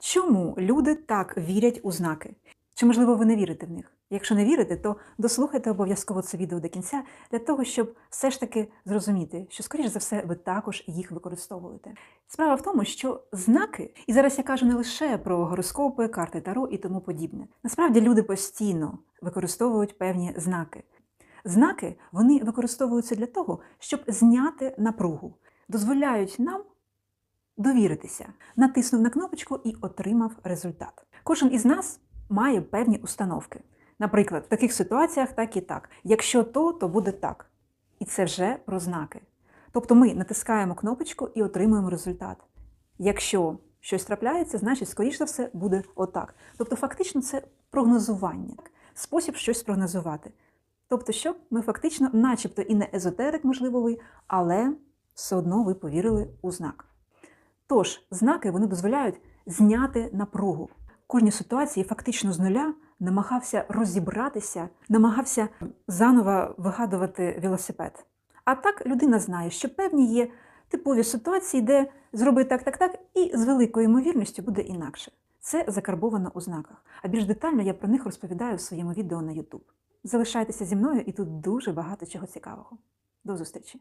Чому люди так вірять у знаки? Чи можливо ви не вірите в них? Якщо не вірите, то дослухайте обов'язково це відео до кінця для того, щоб все ж таки зрозуміти, що, скоріш за все, ви також їх використовуєте. Справа в тому, що знаки, і зараз я кажу не лише про гороскопи, карти Таро і тому подібне. Насправді люди постійно використовують певні знаки. Знаки вони використовуються для того, щоб зняти напругу, дозволяють нам довіритися, натиснув на кнопочку і отримав результат. Кожен із нас має певні установки. Наприклад, в таких ситуаціях так і так. Якщо то, то буде так. І це вже про знаки. Тобто ми натискаємо кнопочку і отримуємо результат. Якщо щось трапляється, значить, скоріш за все, буде отак. Тобто, фактично, це прогнозування, спосіб щось прогнозувати. Тобто, що ми фактично, начебто і не езотерик, можливо, ви, але все одно ви повірили у знак. Тож, знаки вони дозволяють зняти напругу. Кожній ситуації фактично з нуля намагався розібратися, намагався заново вигадувати велосипед. А так людина знає, що певні є типові ситуації, де зробить так, так, так, і з великою ймовірністю буде інакше. Це закарбовано у знаках. А більш детально я про них розповідаю в своєму відео на YouTube. Залишайтеся зі мною, і тут дуже багато чого цікавого. До зустрічі!